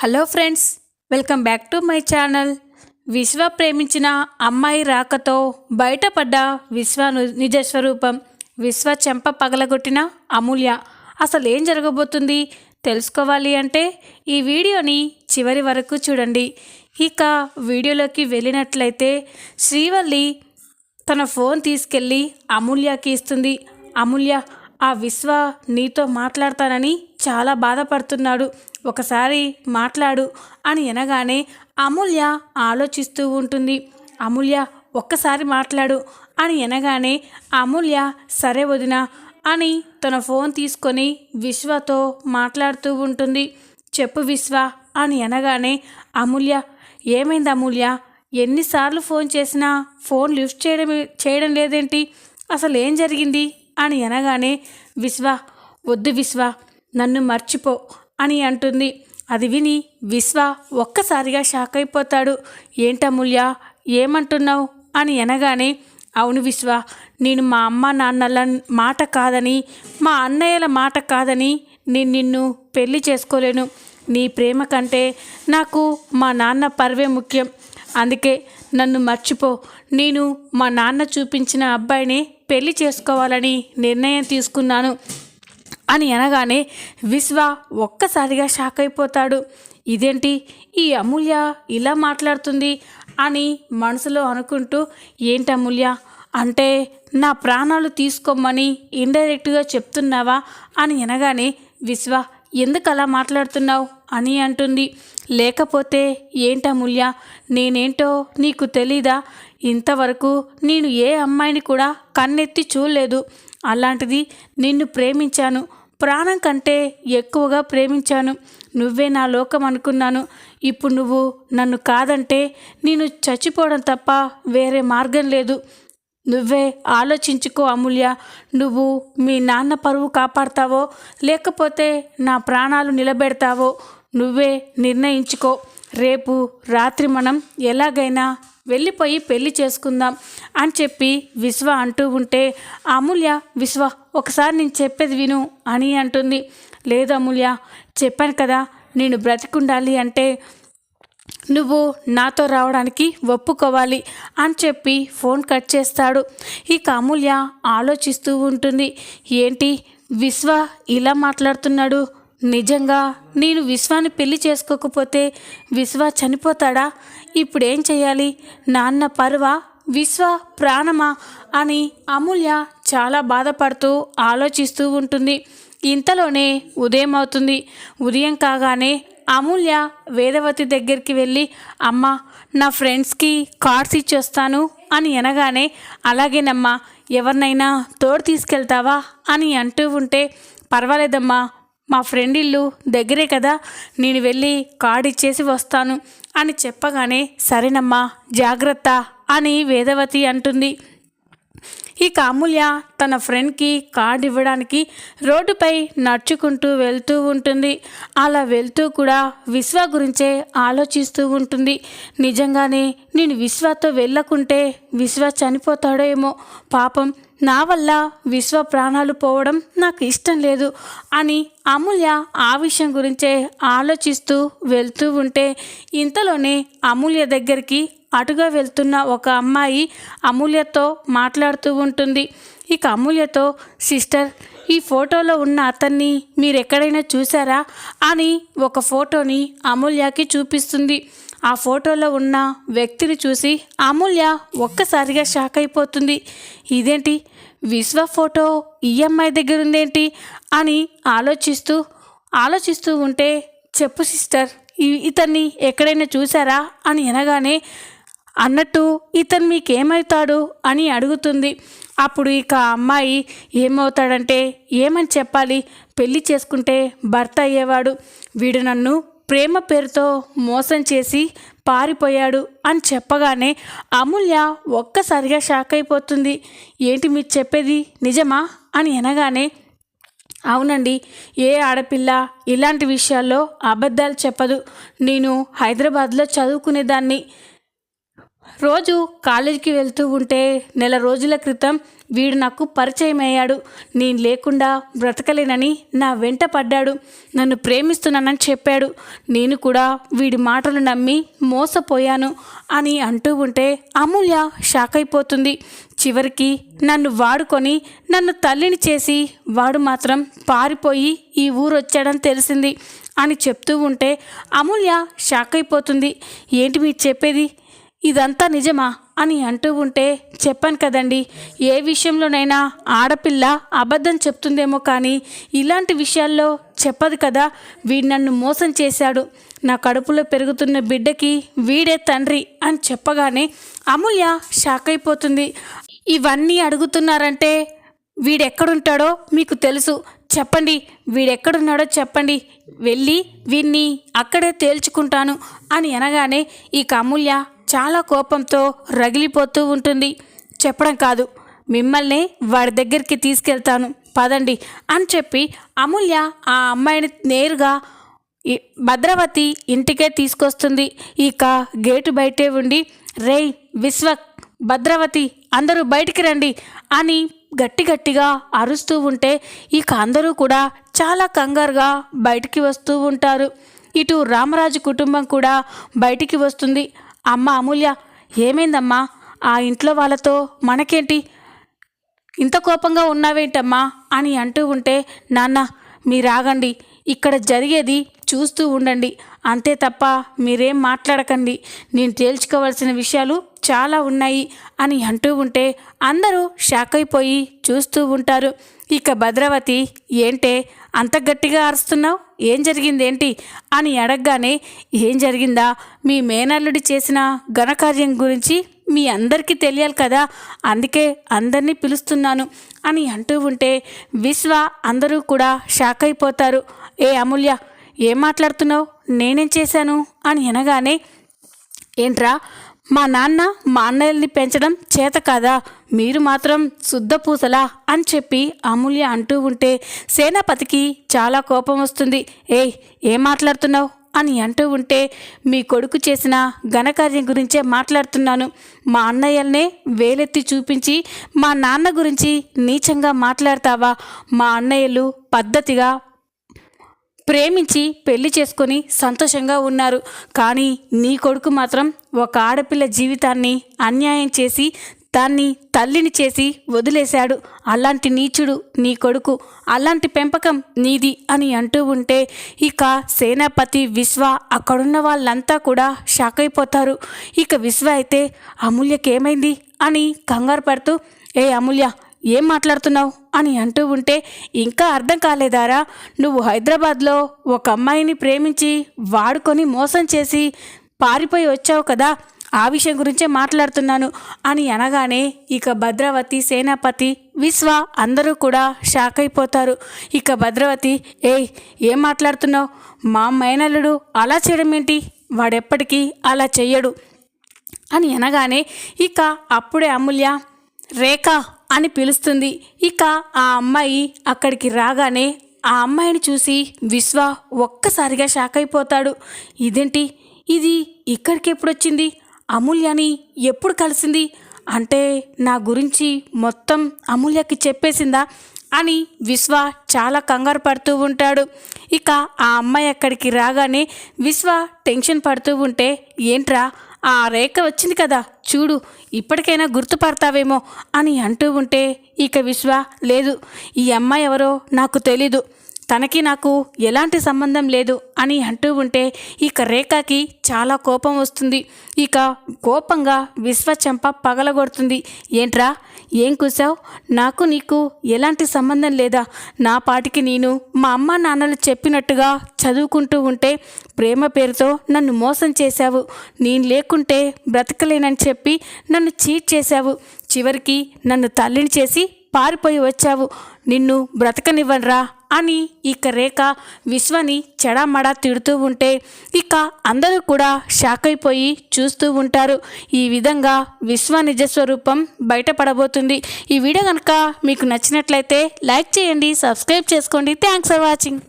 Hello friends welcome back to my channel. Vishwa ప్రేమించిన అమ్మాయి రాకతో బయటపడ్డ విశ్వ నిజస్వరూపం. నిజ స్వరూపం విశ్వ చెంప పగలగొట్టిన అమూల్య. అసలు ఏం జరగబోతుంది? తెలుసుకోవాలి అంటే ఈ వీడియోని చివరి వరకు చూడండి. ఇక వీడియోలోకి వెళ్ళినట్లయితే శ్రీవల్లి తన ఫోన్ తీసుకెళ్ళి అమూల్యకి ఇస్తుంది. అమూల్య ఆ విశ్వ నీతో మాట్లాడతానని చాలా బాధపడుతున్నాడు. ఒకసారి మాట్లాడు అని అనగానే అమూల్య ఆలోచిస్తూ ఉంటుంది. అమూల్య ఒక్కసారి మాట్లాడు అని అనగానే అమూల్య సరే వదిన అని తన ఫోన్ తీసుకొని విశ్వతో మాట్లాడుతూ ఉంటుంది. చెప్పు విశ్వ అని అనగానే అమూల్య ఏమైంది అమూల్య? ఎన్నిసార్లు ఫోన్ చేసినా ఫోన్ లిఫ్ట్ చేయడం చేయడం లేదేంటి? అసలు ఏం జరిగింది? అని అనగానే విశ్వ వద్దు విశ్వ నన్ను మర్చిపో అని అంటుంది. అది విని విశ్వ ఒక్కసారిగా షాక్ అయిపోతాడు. ఏంటమూల్య ఏమంటున్నావు? అని అనగానే అవును విశ్వ నేను మా అమ్మ నాన్నల మాట కాదని మా అన్నయ్యల మాట కాదని నేను నిన్ను పెళ్ళి చేసుకోలేను. నీ ప్రేమ కంటే నాకు మా నాన్న పర్వే ముఖ్యం. అందుకే నన్ను మర్చిపో. నేను మా నాన్న చూపించిన అబ్బాయిని పెళ్ళి చేసుకోవాలని నిర్ణయం తీసుకున్నాను. అని అనగానే విశ్వ ఒక్కసారిగా షాక్ అయిపోతాడు. ఇదేంటి? ఈ అమూల్య ఇలా మాట్లాడుతుంది అని మనసులో అనుకుంటూ ఏంటి అమూల్య? అంటే నా ప్రాణాలు తీసుకోమని ఇండైరెక్ట్గా చెప్తున్నావా? అని అనగానే విశ్వ ఎందుకు అలా మాట్లాడుతున్నావు? అని అంటుంది. లేకపోతే ఏంటమూల్య నేనేంటో నీకు తెలీదా? ఇంతవరకు నేను ఏ అమ్మాయిని కూడా కన్నెత్తి చూడలేదు. అలాంటిది నిన్ను ప్రేమించాను. ప్రాణం కంటే ఎక్కువగా ప్రేమించాను. నువ్వే నా లోకం అనుకున్నాను. ఇప్పుడు నువ్వు నన్ను కాదంటే నేను చచ్చిపోవడం తప్ప వేరే మార్గం లేదు. నువ్వే ఆలోచించుకో అమూల్య. నువ్వు మీ నాన్న పరువు కాపాడతావో లేకపోతే నా ప్రాణాలు నిలబెడతావో నువ్వే నిర్ణయించుకో. రేపు రాత్రి మనం ఎలాగైనా వెళ్ళిపోయి పెళ్ళి చేసుకుందాం అని చెప్పి విశ్వ అంటూ ఉంటే అమూల్య విశ్వ ఒకసారి నేను చెప్పేది విను అని అంటుంది. లేదు అమూల్య చెప్పాను కదా నేను బ్రతికుండాలి అంటే నువ్వు నాతో రావడానికి ఒప్పుకోవాలి అని చెప్పి ఫోన్ కట్ చేస్తాడు. ఇక అమూల్య ఆలోచిస్తూ ఉంటుంది. ఏంటి విశ్వ ఇలా మాట్లాడుతున్నాడు? నిజంగా నేను విశ్వాన్ని పెళ్ళి చేసుకోకపోతే విశ్వ చనిపోతాడా? ఇప్పుడేం చేయాలి? నాన్న పరువ? విశ్వ ప్రాణమా? అని అమూల్య చాలా బాధపడుతూ ఆలోచిస్తూ ఉంటుంది. ఇంతలోనే ఉదయం అవుతుంది. ఉదయం కాగానే అమూల్య వేదవతి దగ్గరికి వెళ్ళి అమ్మ నా ఫ్రెండ్స్కి కార్డ్స్ ఇచ్చొస్తాను అని అనగానే అలాగేనమ్మా ఎవరినైనా తోడు తీసుకెళ్తావా అని అంటూ ఉంటే పర్వాలేదమ్మా మా ఫ్రెండ్ ఇల్లు దగ్గరే కదా నేను వెళ్ళి కార్డ్ ఇచ్చేసి వస్తాను అని చెప్పగానే సరేనమ్మా జాగ్రత్త అని వేదవతి అంటుంది. ఇక అమూల్య తన ఫ్రెండ్కి కార్డు ఇవ్వడానికి రోడ్డుపై నడుచుకుంటూ వెళ్తూ ఉంటుంది. అలా వెళ్తూ కూడా విశ్వ గురించే ఆలోచిస్తూ ఉంటుంది. నిజంగానే నేను విశ్వతో వెళ్ళకుంటే విశ్వ చనిపోతాడో ఏమో. పాపం నా వల్ల విశ్వ ప్రాణాలు పోవడం నాకు ఇష్టం లేదు అని అమూల్య ఆ విషయం గురించే ఆలోచిస్తూ వెళ్తూ ఉంటే ఇంతలోనే అమూల్య దగ్గరికి అటుగా వెళ్తున్న ఒక అమ్మాయి అమూల్యతో మాట్లాడుతూ ఉంటుంది. ఇక అమూల్యతో సిస్టర్ ఈ ఫోటోలో ఉన్న అతన్ని మీరు ఎక్కడైనా చూసారా అని ఒక ఫోటోని అమూల్యకి చూపిస్తుంది. ఆ ఫోటోలో ఉన్న వ్యక్తిని చూసి అమూల్య ఒక్కసారిగా షాక్ అయిపోతుంది. ఇదేంటి? విశ్వ ఫోటో ఈ అమ్మాయి దగ్గర ఉందేంటి అని ఆలోచిస్తూ ఆలోచిస్తూ ఉంటే చెప్పు సిస్టర్ ఇతన్ని ఎక్కడైనా చూసారా అని అనగానే అన్నట్టు ఇతను మీకేమవుతాడు అని అడుగుతుంది. అప్పుడు ఇక అమ్మాయి ఏమవుతాడంటే ఏమని చెప్పాలి? పెళ్ళి చేసుకుంటే భర్త అయ్యేవాడు. వీడు నన్ను ప్రేమ పేరుతో మోసం చేసి పారిపోయాడు అని చెప్పగానే అమూల్య ఒక్కసారిగా షాక్ అయిపోతుంది. ఏంటి మీరు చెప్పేది నిజమా? అని అనగానే అవునండి ఏ ఆడపిల్ల ఇలాంటి విషయాల్లో అబద్ధాలు చెప్పదు. నేను హైదరాబాద్లో చదువుకునేదాన్ని. రోజు కాలేజీకి వెళ్తూ ఉంటే నెల రోజుల క్రితం వీడు నాకు పరిచయం అయ్యాడు. నేను లేకుండా బ్రతకలేనని నా వెంట పడ్డాడు. నన్ను ప్రేమిస్తున్నానని చెప్పాడు. నేను కూడా వీడి మాటలు నమ్మి మోసపోయాను అని అంటూ ఉంటే అమూల్య షాక్ అయిపోతుంది. చివరికి నన్ను వాడుకొని నన్ను తల్లిని చేసి వాడు మాత్రం పారిపోయి ఈ ఊరు వచ్చాడని తెలిసింది అని చెప్తూ ఉంటే అమూల్య షాక్ అయిపోతుంది. ఏంటి మీరు చెప్పేది? ఇదంతా నిజమా అని అంటూ ఉంటే చెప్పాను కదండి. ఏ విషయంలోనైనా ఆడపిల్ల అబద్ధం చెప్తుందేమో కానీ ఇలాంటి విషయాల్లో చెప్పదు కదా. వీడు నన్ను మోసం చేశాడు. నా కడుపులో పెరుగుతున్న బిడ్డకి వీడే తండ్రి అని చెప్పగానే అమూల్య షాక్ అయిపోతుంది. ఇవన్నీ అడుగుతున్నారంటే వీడెక్కడుంటాడో మీకు తెలుసు. చెప్పండి వీడెక్కడున్నాడో చెప్పండి. వెళ్ళి వీణ్ణి అక్కడే తేల్చుకుంటాను అని అనగానే ఈ అమూల్య చాలా కోపంతో రగిలిపోతూ ఉంటుంది. చెప్పడం కాదు మిమ్మల్ని వాడి దగ్గరికి తీసుకెళ్తాను. పదండి అని చెప్పి అమూల్య ఆ అమ్మాయిని నేరుగా భద్రవతి ఇంటికే తీసుకొస్తుంది. ఇక గేటు బయటే ఉండి రేయ్ విశ్వ భద్రవతి అందరూ బయటికి రండి అని గట్టి గట్టిగా అరుస్తూ ఉంటే ఇక అందరూ కూడా చాలా కంగారుగా బయటికి వస్తూ ఉంటారు. ఇటు రామరాజు కుటుంబం కూడా బయటికి వస్తుంది. అమ్మ అమూల్య ఏమైందమ్మా? ఆ ఇంట్లో వాళ్ళతో మనకేంటి? ఇంత కోపంగా ఉన్నావేంటమ్మా? అని అంటూ ఉంటే నాన్న మీరాగండి. ఇక్కడ జరిగేది చూస్తూ ఉండండి. అంతే తప్ప మీరేం మాట్లాడకండి. నేను తేల్చుకోవాల్సిన విషయాలు చాలా ఉన్నాయి అని అంటూ ఉంటే అందరూ షాక్ అయిపోయి చూస్తూ ఉంటారు. ఇక భద్రావతి ఏంటే అంత గట్టిగా అరుస్తున్నావు? ఏం జరిగిందేంటి? అని అడగగానే ఏం జరిగిందా? మీ మేనల్లుడి చేసిన ఘనకార్యం గురించి మీ అందరికీ తెలియాలి కదా అందుకే అందరినీ పిలుస్తున్నాను అని అంటూ ఉంటే విశ్వ అందరూ కూడా షాక్ అయిపోతారు. ఏ అమూల్య ఏం మాట్లాడుతున్నావు? నేనేం చేశాను? అని అనగానే ఏంట్రా మా నాన్న మా అన్నయ్యల్ని పెంచడం చేత కాదా? మీరు మాత్రం శుద్ధ పూసలా? అని చెప్పి అమూల్య అంటూ ఉంటే సేనాపతికి చాలా కోపం వస్తుంది. ఏయ్ ఏం మాట్లాడుతున్నావు? అని అంటూ ఉంటే మీ కొడుకు చేసిన ఘనకార్యం గురించే మాట్లాడుతున్నాను. మా అన్నయ్యల్నే వేలెత్తి చూపించి మా నాన్న గురించి నీచంగా మాట్లాడతావా? మా అన్నయ్యలు పద్ధతిగా ప్రేమించి పెళ్ళి చేసుకొని సంతోషంగా ఉన్నారు. కానీ నీ కొడుకు మాత్రం ఒక ఆడపిల్ల జీవితాన్ని అన్యాయం చేసి దాన్ని తల్లిని చేసి వదిలేశాడు. అలాంటి నీచుడు నీ కొడుకు అలాంటి పెంపకం నీది అని అంటూ ఉంటే ఇక సేనాపతి విశ్వ అక్కడున్న వాళ్ళంతా కూడా షాక్ అయిపోతారు. ఇక విశ్వ అయితే అమూల్యకేమైంది? అని కంగారు పడుతూ ఏ అమూల్య ఏం మాట్లాడుతున్నావు? అని అంటూ ఉంటే ఇంకా అర్థం కాలేదారా? నువ్వు హైదరాబాద్లో ఒక అమ్మాయిని ప్రేమించి వాడుకొని మోసం చేసి పారిపోయి వచ్చావు కదా. ఆ విషయం గురించే మాట్లాడుతున్నాను అని అనగానే ఇక భద్రావతి సేనాపతి విశ్వ అందరూ కూడా షాక్ అయిపోతారు. ఇక భద్రావతి ఏయ్ ఏం మాట్లాడుతున్నావు? మా మైనల్లుడు అలా చేయడం ఏంటి? వాడెప్పటికీ అలా చెయ్యడు. అని అనగానే ఇక అప్పుడే అమూల్య రేఖ అని పిలుస్తుంది. ఇక ఆ అమ్మాయి అక్కడికి రాగానే ఆ అమ్మాయిని చూసి విశ్వ ఒక్కసారిగా షాక్ అయిపోతాడు. ఇదేంటి? ఇది ఇక్కడికి ఎప్పుడు వచ్చింది అమూల్యని ఎప్పుడు కలిసింది? అంటే నా గురించి మొత్తం అమూల్యకి చెప్పేసిందా? అని విశ్వ చాలా కంగారు పడుతూ ఉంటాడు. ఇక ఆ అమ్మాయి అక్కడికి రాగానే విశ్వ టెన్షన్ పడుతూ ఉంటే ఏంట్రా ఆ రేఖ వచ్చింది కదా చూడు ఇప్పటికైనా గుర్తుపడతావేమో అని అంటూ ఉంటే ఇక విశ్వ లేదు ఈ అమ్మాయి ఎవరో నాకు తెలీదు. తనకి నాకు ఎలాంటి సంబంధం లేదు అని అంటూ ఉంటే ఇక రేఖకి చాలా కోపం వస్తుంది. ఇక కోపంగా విశ్వచంప పగలగొడుతుంది. ఏంట్రా? ఏం కూసావు? నాకు నీకు ఎలాంటి సంబంధం లేదా? నా పాటికి నేను మా అమ్మ నాన్నలు చెప్పినట్టుగా చదువుకుంటూ ఉంటే ప్రేమ పేరుతో నన్ను మోసం చేశావు. నేను లేకుంటే బ్రతకలేనని చెప్పి నన్ను చీట్ చేశావు. చివరికి నన్ను తల్లిని చేసి పారిపోయి వచ్చావు. నిన్ను బ్రతకనివ్వనరా అని ఇక రేఖ విశ్వని చెడామడా తిడుతూ ఉంటే ఇక అందరూ కూడా షాక్ అయిపోయి చూస్తూ ఉంటారు. ఈ విధంగా విశ్వ నిజస్వరూపం బయటపడబోతుంది. ఈ వీడియో కనుక మీకు నచ్చినట్లయితే లైక్ చేయండి సబ్స్క్రైబ్ చేసుకోండి. Thanks for watching.